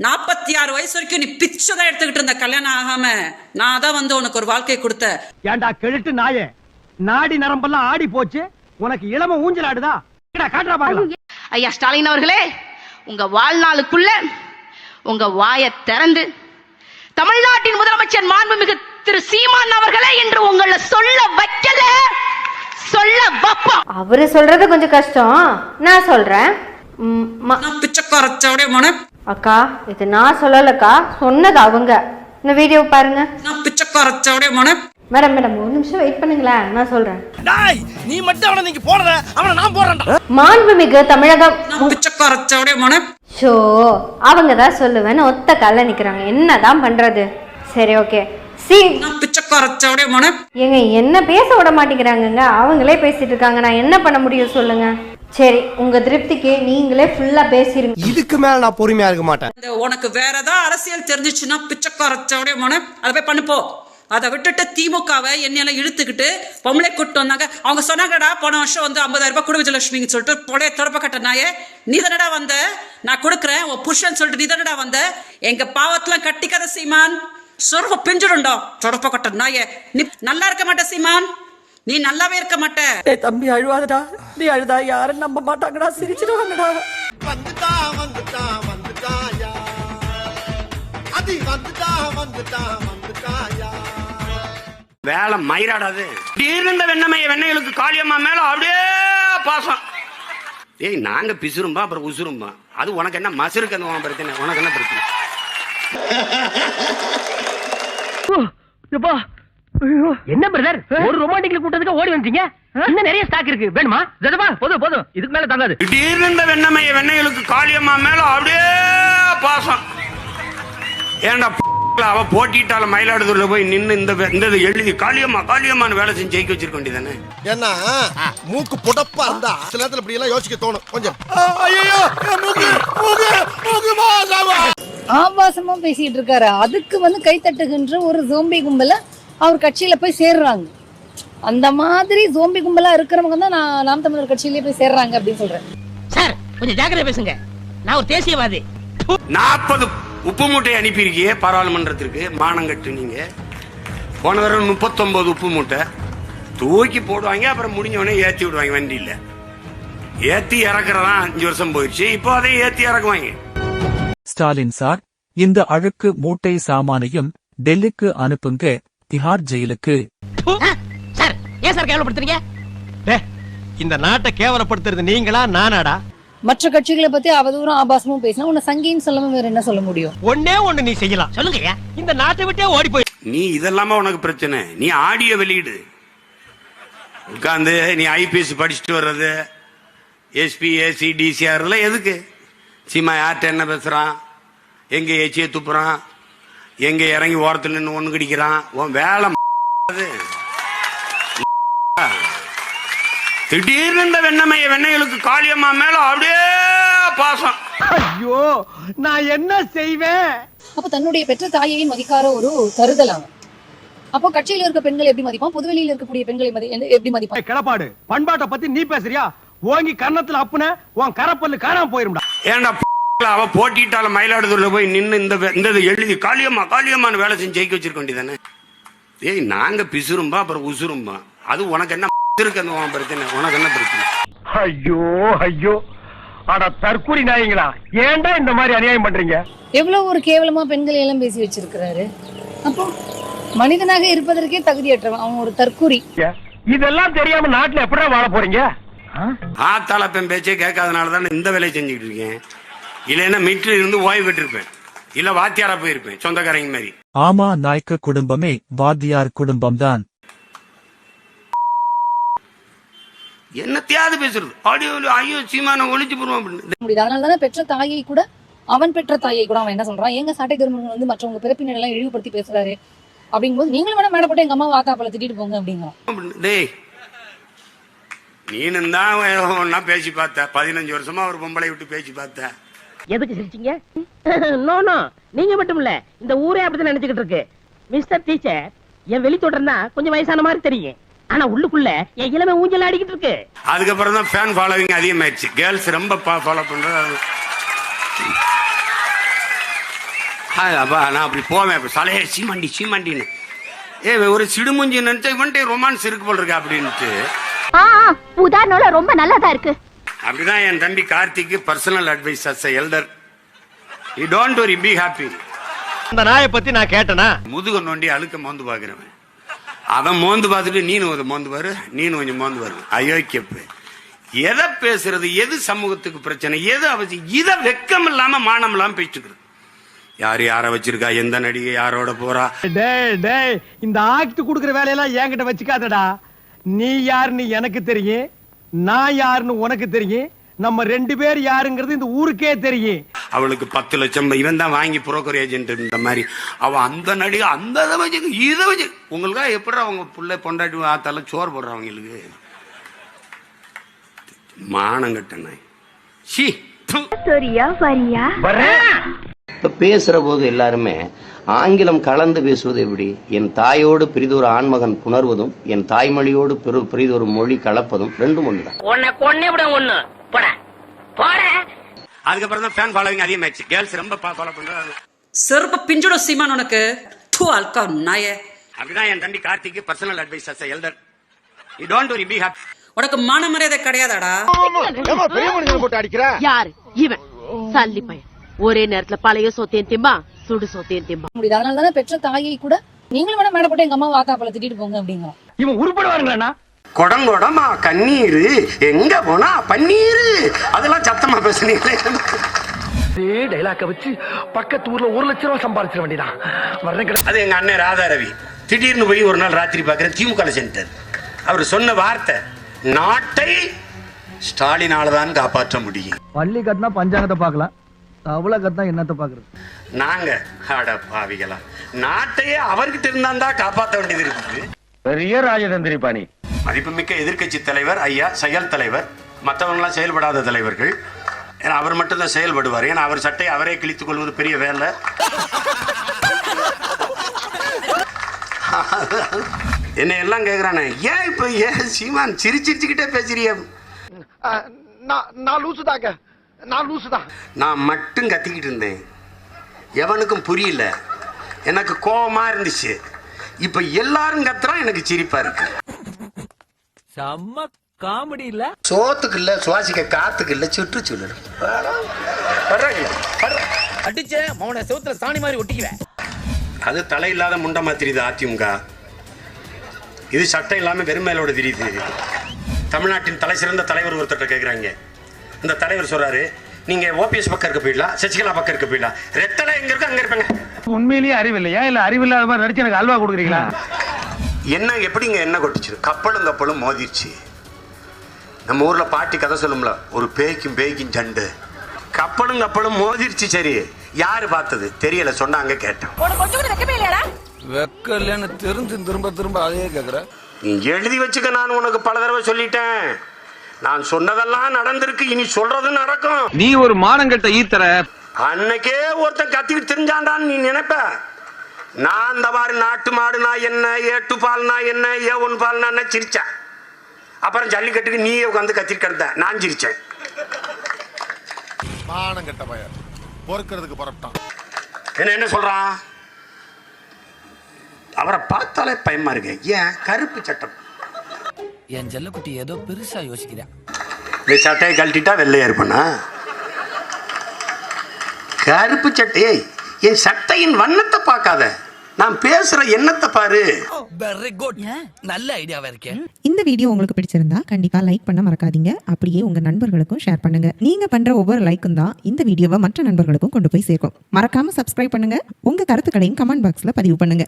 நாற்பத்தி ஆறு வயசு வரைக்கும் நீ பிச்சை தான் எடுத்துக்கிட்டு இருந்த கல்யாணம் ஆகாம நான் தான் வந்து உனக்கு ஒரு வாழ்க்கை கொடுத்தேன் ஏண்டா கெழுட்டு நாயே? நாடி நரம்பெல்லாம் ஆடி போச்சு. உனக்கு இளம ஊஞ்சல் ஆடுதா? காட்டுறா பாக்கலாம். ஐயா ஸ்டாலின் அவர்களே உங்க வாழ்நாளுக்குள்ள உங்க வாயை திறந்து தமிழ்நாட்டின் முதலமைச்சர் மாண்புமிகு திரு சீமான் அவர்களே என்று உங்களை சொல்ல வைக்கல சொல்ல வைப்போம். அவரு சொல்றது கொஞ்சம் கஷ்டம். நான் சொல்றேன். பிச்சைக்காரச்சோடைய மன அக்கா இது நான் சொல்லலக்கா சொன்னது அவங்க. இந்த வீடியோ பாருங்க. நான் பிச்சைக்காரச்சோடைய மன மேடம் மேடம் ஒரு நிமிஷம் வெயிட் பண்ணுங்களேன். நான் சொல்றேன். டாய் நீ மட்டும் அவனை நீங்க போடுற அவனை நான் போடுறேன்டா. மாண்புமிகு தமிழகம். நான் பிச்சைக்காரச்சோடைய மன ஷோ அவங்க தான் சொல்லுவேன்னு ஒத்த கால்ல நிக்கிறாங்க. என்னதான் பண்றது? சரி ஓகே சி நான் பிச்சைக்காரச்சோடைய மன ஏங்க என்ன பேச விட மாட்டேங்கிறாங்கங்க? அவங்களே பேசிட்டு இருக்காங்க. நான் என்ன பண்ண முடியும் சொல்லுங்க? சரி உங்க திருப்திக்கு நீங்களே ஃபுல்லா பேசிருங்க. இதுக்கு மேல நான் பொறுமையா இருக்க மாட்டேன். இந்த உனக்கு வேற ஏதாவது அரசியல் தெரிஞ்சிச்சுன்னா பிச்சைக்காரச்சோடைய மன அதை போய் பண்ணுப்போ அதை விட்டுட்டு திமுகவை என்னையெல்லாம் இழுத்துக்கிட்டு பொம்பளை கூட்டு வந்தாங்க. அவங்க சொன்னாங்கடா போன வருஷம் வந்து ஐம்பதாயிரம் ரூபாய் குடு விஜயலட்சுமின்னு சொல்லிட்டு பொடைய தொடப்ப கட்ட நாயே நீ தானடா வந்த? நான் கொடுக்குறேன் உன் புருஷன் சொல்லிட்டு நீ தானடா வந்த? எங்க பாவத்தெல்லாம் கட்டிக்காத சீமான். சொர்வ பிஞ்சிடுண்டோ தொடப்ப கட்ட நாயே. நீ நல்லா இருக்க மாட்ட சீமான். நீ நல்லாவே இருக்க மாட்ட. டேய் தம்பி அழுவாதடா. நீ அழுதா? யாரும் நம்ப மாட்டாங்கடா. சிரிச்சிடுவாங்கடா. வந்துட்டா வந்துட்டா வந்துட்டாயா அது வந்துட்டா வந்துட்டா வந்துட்டாயா வேலை மயிராடாது. தீர்ந்த வெண்ணமைய வெண்ணைகளுக்கு காளியம்மா மேல அப்படியே பாசம். ஏய் நாங்க பிசுரும்பா அப்புறம் உசுரும்பா. அது உனக்கு என்ன மசுருக்கு அந்த பிரச்சனை? உனக்கு என்ன பிரச்சனை? என்ன பிரதர் ஒரு ரொமான்டிக்ல கூட்டத்துக்கு ஓடி வந்துட்டீங்க? இன்னும் நிறைய ஸ்டாக் இருக்கு. வேணுமா? ஜதபா போதும் போதும். இதுக்கு மேல தாங்காது. திடீர்னு வெண்ணமைய வெண்ணைகளுக்கு காளியம்மா மேல அப்படியே பாசம். ஏன்டா அவ போட்டிட்டால மயிலாடுதுறையில போய் நின்னு இந்த இந்த எழுதி காளியம்மா காளியம்மான்னு வேலை செஞ்சு ஜெயிக்க வச்சிருக்க வேண்டியதானே ஏன்னா மூக்கு புடப்பா இருந்தா சில நேரத்துல இப்படி எல்லாம் யோசிக்க தோணும். கொஞ்சம். ஐயோ மூக்கு மூக்கு மூக்கு மாசாவா ஆபாசமா பேசிட்டு இருக்காரு. அதுக்கு வந்து கைத்தட்டுகின்ற ஒரு ஜோம்பி கும்பல அவர் கட்சியில போய் சேர்றாங்க. அந்த மாதிரி ஜோம்பி கும்பலா இருக்கிறவங்க தான் நான் நாம் தமிழர் கட்சியிலேயே போய் சேர்றாங்க அப்படின்னு சொல்றேன். சார் கொஞ்சம் ஜாக்கிரதை பேசுங்க. நான் ஒரு தேசியவாதி. நாற்பது உப்பு மூட்டை அனுப்பியிருக்கியே பாராளுமன்றத்திற்கு மானங்கட்டு நீங்க. போன தடவை முப்பத்தொன்பது உப்பு மூட்டை. தூக்கி போடுவாங்க அப்புறம் முடிஞ்ச உடனே ஏத்தி விடுவாங்க வண்டியில. ஏத்தி இறக்குறதா அஞ்சு வருஷம் போயிடுச்சு இப்போ அதை ஏத்தி இறக்குவாங்க. ஸ்டாலின் சார் இந்த அழுக்கு மூட்டை சாமானையும் டெல்லிக்கு அனுப்புங்க திஹார் ஜெயிலுக்கு. சார் ஏன் சார் கேவலப்படுத்துறீங்க? இந்த நாட்டை கேவலப்படுத்துறது நீங்களா நானாடா? மற்ற கட்சிகளை பத்தி அவதூறும் ஆபாசமும் பேசினா உன்னை சங்கின்னு சொல்லாம வேற என்ன சொல்ல முடியும்? ஒன்னே ஒண்ணு நீ செய்யலாம். சொல்லுங்க இந்த நாட்டை விட்டே ஓடி போய் நீ இதெல்லாம உனக்கு பிரச்சனை? நீ ஆடியோ வெளியிடு. உட்காந்து நீ ஐபிஎஸ் படிச்சுட்டு வர்றது எஸ்பி ஏசி டிசிஆர் எல்லாம் எதுக்கு? சீமா யார்கிட்ட என்ன பேசுறான்? எங்க எச்சியை துப்புறான்? எங்க இறங்கி ஓரத்துல நின்று ஒண்ணு கடிக்கிறான்? உன் வேலை. திடீர்னு இந்த வெண்ணமைய வெண்ணைகளுக்கு காளியம்மா மேல அப்படியே பாசம். ஐயோ நான் என்ன செய்வேன்? அப்ப தன்னுடைய பெற்ற தாயையும் மதிக்காத ஒரு தருதல் அவன் அப்போ கட்சியில இருக்க பெண்கள் எப்படி மதிப்பான்? பொதுவெளியில இருக்கக்கூடிய பெண்களை மதி எப்படி மதிப்பான்? கிளப்பாடு பண்பாட்டை பத்தி நீ பேசுறியா? ஓங்கி கன்னத்துல அப்புன உன் கரப்பல்லு காணாம போயிரும்டா. ஏன்டா அவ போட்டிட்டால மயிலாடுதுறையில போய் நின்னு இந்த இந்த எழுதி காளியம்மா காளியம்மான்னு வேலை செஞ்சு ஜெயிக்க வச்சிருக்க வேண்டியதானே ஏய் நாங்க பிசுரும்பா அப்புறம் உசுரும்பா. அது உனக்கு என்ன இருக்கு அந்த உன் பிரச்சனை? உனக்கு என்ன பிரச்சனை? ஐயோ ஐயோ. அட தற்கூரி நாயங்களா ஏன்டா இந்த மாதிரி அநியாயம் பண்றீங்க? எவ்வளவு ஒரு கேவலமா பெண்களை எல்லாம் பேசி வச்சிருக்கிறாரு. அப்போ மனிதனாக இருப்பதற்கே தகுதியற்றவன் அவன் ஒரு தற்கூரி. இதெல்லாம் தெரியாம நாட்டுல எப்படா வாழ போறீங்க? ஆத்தாள பெண் பேச்சே கேட்காதனால தானே இந்த வேலையை செஞ்சுக்கிட்டு இருக்கேன். இல்லைன்னா மீட்டர் இருந்து ஓய்வு பெற்றிருப்பேன். இல்ல வாத்தியாரா போயிருப்பேன் சொந்தக்காரங்க மாதிரி. ஆமா நாய்க்கு குடும்பமே வாத்தியார் குடும்பம்தான். என்னத்தையாவது பேசுறது? ஆடியோ ஐயோ சீமான ஒழிச்சு போடுவோம் அதனால தானே பெற்ற தாயை கூட அவன் பெற்ற தாயை கூட அவன் என்ன சொல்றான்? எங்க சாட்டை திருமணம் வந்து மற்றவங்க பிறப்பினர் எல்லாம் இழிவுபடுத்தி பேசுறாரு? அப்படிங்கும்போது நீங்களும் வேணா மேடை போட்டு எங்க அம்மா வாத்தாப்பழ திட்டிட்டு போங்க அப்படிங்கிறான். அப்படின்னு. டேய் நீனும் தான் ஒன்னா பேசி பார்த்த. பதினஞ்சு வருஷமா ஒரு பொம்பளை விட்டு பேசி பார்த்த. எதுக்கு சிரிச்சீங்க? நோ நோ நீங்க மட்டும் இல்ல இந்த ஊரே அப்படிதான் நினைச்சுக்கிட்டு இருக்கு. மிஸ்டர் டீச்சர் என் வெளி தொடர்ந்தா கொஞ்சம் வயசான மாதிரி தெரியும். ஆனா உள்ளுக்குள்ள என் இளமை ஊஞ்சல் ஆடிக்கிட்டு இருக்கு. அதுக்கப்புறம் தான் ஃபேன் ஃபாலோவிங் அதிகமாயிடுச்சு. கேர்ள்ஸ் ரொம்ப ஃபாலோ பண்றது ஆ, அப்பா நான் அப்படி போவேன். அப்ப சலையே சீமாண்டி சீமாண்டின்னு. ஏ ஒரு சிடுமுஞ்சி நினைச்சா இவன்ட்டே ரொமான்ஸ் இருக்கு போல் இருக்கா அப்படின்ட்டு. உதாரணம் ரொம்ப நல்லாதான் இருக்கு. அப்படிதான் என் தம்பி கார்த்திக்கு personal advice as elder you don't worry be happy அந்த நாயை பத்தி நான் கேட்டனா? முதுக நோண்டி அழுக்க மோந்து பாக்குறவன் அவன் மோந்து பார்த்துட்டு நீனு ஒரு மோந்து பாரு நீனு கொஞ்சம் மோந்து பாரு. அயோக்கியப்பு எதை பேசுறது எது சமூகத்துக்கு பிரச்சனை எது அவசியம் இதை வெக்கம் இல்லாம மானம் இல்லாம பேச்சுக்கிறது யார் யார வச்சிருக்கா? எந்த நடிகை யாரோட போறா? டேய் டேய் இந்த ஆக்ட் குடுக்குற வேலையெல்லாம் என்கிட்ட வச்சுக்காதடா. நீ யாருன்னு எனக்கு தெரியும். நான் யாருன்னு உனக்கு தெரியும். நம்ம ரெண்டு பேர் யாருங்கிறது இந்த ஊருக்கே தெரியும். அவளுக்கு பத்து லட்சம் இவன் தான் வாங்கி புரோக்கர் ஏஜென்ட் இந்த மாதிரி. அவ அந்த நடிகை அந்த இதை வச்சு இதை வச்சு. உங்களுக்கா எப்படி அவங்க புள்ள பொண்டாட்டி ஆத்தால சோறு போடுறான் அவங்களுக்கு? மானங்கட்ட நாய் ஷீ ப்பு. சரியா இப்ப பேசுற போது எல்லாருமே ஆங்கிலம் கலந்து பேசுவது எப்படி? என் தாயோடு பிரிதொரு ஆண்மகன் புணர்வதும் என் தாய்மொழியோடு பெரு பிரிதொரு மொழி கலப்பதும் ரெண்டும் ஒண்ணுதான். உன்னை கொன்னே விட ஒண்ணு. போட. போட. அதுக்கப்புறம் தான் ஃபேன் ஃபாலோவிங் அதிகமாச்சு கேர்ள்ஸ் ரொம்ப ஃபாலோ பண்றாங்க. செருப்பு பிஞ்சிடும் சீமான் உனக்கு. டூ அல்கா நாயே. அப்படிதான் என் தம்பி கார்த்திக்கு personal advice as elder you don't worry be happy உனக்கு மான மரியாதை கிடையாதாடா? ஏமா பெரிய மனுஷனை போட்டு அடிக்கிற? யாரு? இவன். சல்லி பையன். ஒரே நேரத்துல பழைய சொத்தையும் திம்பா சுடு சொத்தையும் திம்பா முடியுது. அதனால தானே பெற்ற தாயை கூட நீங்களும் வேணா மேட போட்டு எங்க அம்மா வாத்தாப்பழ திட்டிட்டு போங்க அப்படிங்கிறோம் இவன் உருப்படுவாருங்களா கொடங்கொடமா கண்ணீர். எங்க போனா பன்னீர். அதெல்லாம் சத்தமா பேசுனீங்களே. அதே டைலாக்க வச்சு பக்கத்து ஊர்ல ஒரு லட்சம் ரூபாய் சம்பாதிச்சிட வேண்டியதான் வர்றேன் அது எங்க அண்ணன் ராதா ரவி. திடீர்னு போய் ஒரு நாள் ராத்திரி பார்க்குறேன் திமுக சென்டர் அவர் சொன்ன வார்த்தை நாட்டை ஸ்டாலினால தான் காப்பாற்ற முடியும். பள்ளி கட்டினா பஞ்சாங்கத்தை பார்க்கலாம். அவ்வளவு கட்டினா என்னத்தை பாக்குறது? நாங்க அட பாவிகளா நாட்டையே அவர்கிட்ட இருந்தா காப்பாற்ற வேண்டியது இருக்குது. பெரிய ராஜதந்திரி பாணி. மதிப்புமிக்க எதிர்க்கட்சி தலைவர் ஐயா செயல் தலைவர் மற்றவங்களாம் செயல்படாத தலைவர்கள். ஏன்னா அவர் மட்டும்தான் செயல்படுவார். ஏன்னா அவர் சட்டையை அவரே கிழித்துக் கொள்வது பெரிய வேலை. என்னை எல்லாம் கேக்குறானே ஏன் இப்ப ஏன் சீமான் சிரிச்சிரிச்சுக்கிட்டே பேசுறிய? நான் லூசு தாங்க நான் லூசு தான். நான் மட்டும் கத்திக்கிட்டு இருந்தேன். எவனுக்கும் புரியல. எனக்கு கோபமா இருந்துச்சு. இப்ப எல்லாரும் கத்துறான் எனக்கு சிரிப்பா இருக்கு. செம்ம காமெடி இல்ல? சோத்துக்கு இல்ல சுவாசிக்க காத்துக்கு இல்ல சுற்றுச்சூழல் அடிச்ச மௌன செவுத்துல சாணி மாதிரி ஒட்டிக்குவேன். அது தலை இல்லாத முண்டை மாத்திரிது அதிமுக. இது சட்டை இல்லாம வெறுமையிலோட தெரியுது தமிழ்நாட்டின் தலை சிறந்த தலைவர் ஒருத்தர் கேக்குறாங்க. இந்த தலைவர் சொல்றாரு நீங்க ஓபிஎஸ் பக்கம் இருக்க போயிடலாம் சசிகலா பக்கம் இருக்க போயிடலாம். ரெத்தலை எங்க இருக்கு அங்க இருப்பாங்க. உண்மையிலேயே அறிவு இல்லையா இல்ல அறிவு இல்லாத மாதிரி நடிச்சு எனக்கு அல்வா கொடுக்குறீங்களா? என்ன எப்படிங்க என்ன கொட்டுச்சு? கப்பலும் கப்பலும் மோதிருச்சு. நம்ம ஊர்ல பாட்டி கதை சொல்லும்ல ஒரு பேய்க்கும் பேய்க்கும் சண்டை. கப்பலும் கப்பலும் மோதிருச்சு சரி. யாரு பார்த்தது? தெரியல சொன்னாங்க கேட்டோம். வெக்கலன்னு தெரிஞ்சு திரும்ப திரும்ப அதையே கேக்குற. நீ எழுதி வச்சுக்க நான் உனக்கு பல தடவை சொல்லிட்டேன். நான் சொன்னதெல்லாம் நடந்திருக்கு இனி சொல்றதும் நடக்கும். நீ ஒரு மானங்கட்ட ஈத்தர. அன்னைக்கே ஒருத்தன் கத்திக்கிட்டு தெரிஞ்சாண்டான்னு நீ நினைப்ப? நான் இந்த மாதிரி நாட்டு மாடுனா என்ன ஏட்டு பால்னா என்ன ஏ ஒன் பால்னா என்ன சிரிச்சேன். அப்புறம் ஜல்லிக்கட்டுக்கு நீயே உட்காந்து கத்திட்டு கிடந்த. நான் சிரிச்சேன். மானம் கெட்ட பையன் பொறுக்கிறதுக்கு புறப்பட்டான். என்ன என்ன சொல்றான்? அவரை பார்த்தாலே பயமா இருக்கு. ஏன்? கருப்பு சட்டம் என் செல்லக்குட்டி ஏதோ பெருசா யோசிக்கிறேன். இந்த சட்டையை கழட்டிட்டா வெள்ளையா இருப்பனா? கருப்பு சட்டையை என் சட்டையின் வண்ணத்தை பார்க்காத. நான் பேசுற எண்ணத்தை பாரு. வெரி குட் நல்ல ஐடியாவா இருக்கேன் இந்த வீடியோ உங்களுக்கு பிடிச்சிருந்தா கண்டிப்பா லைக் பண்ண மறக்காதீங்க. அப்படியே உங்க நண்பர்களுக்கும் ஷேர் பண்ணுங்க. நீங்க பண்ற ஒவ்வொரு லைக்கும் தான் இந்த வீடியோவை மற்ற நண்பர்களுக்கும் கொண்டு போய் சேர்க்கும். மறக்காம சப்ஸ்கிரைப் பண்ணுங்க. உங்க கருத்துக்களையும் கமெண்ட் பாக்ஸ்ல பதிவு பண்ணுங்க.